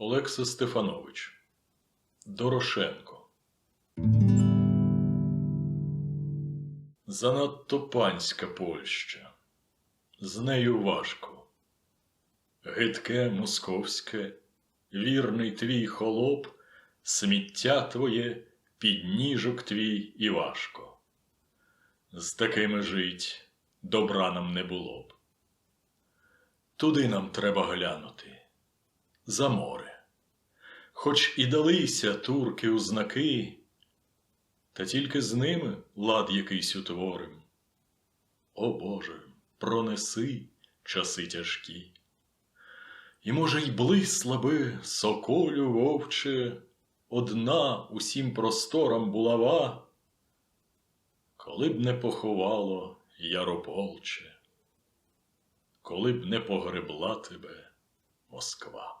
Олекса Стефанович Дорошенко Занадто панська Польща, з нею важко. Гидке московське, вірний твій холоп, сміття твоє, підніжок твій і важко. З такими жить добра нам не було б. Туди нам треба глянути, за море. Хоч і далися турки у знаки, та тільки з ними лад якийсь утворим. О Боже, пронеси часи тяжкі. І, може, й блисла би соколю вовче, одна усім просторам булава, коли б не поховало ярополче, коли б не погребла тебе Москва.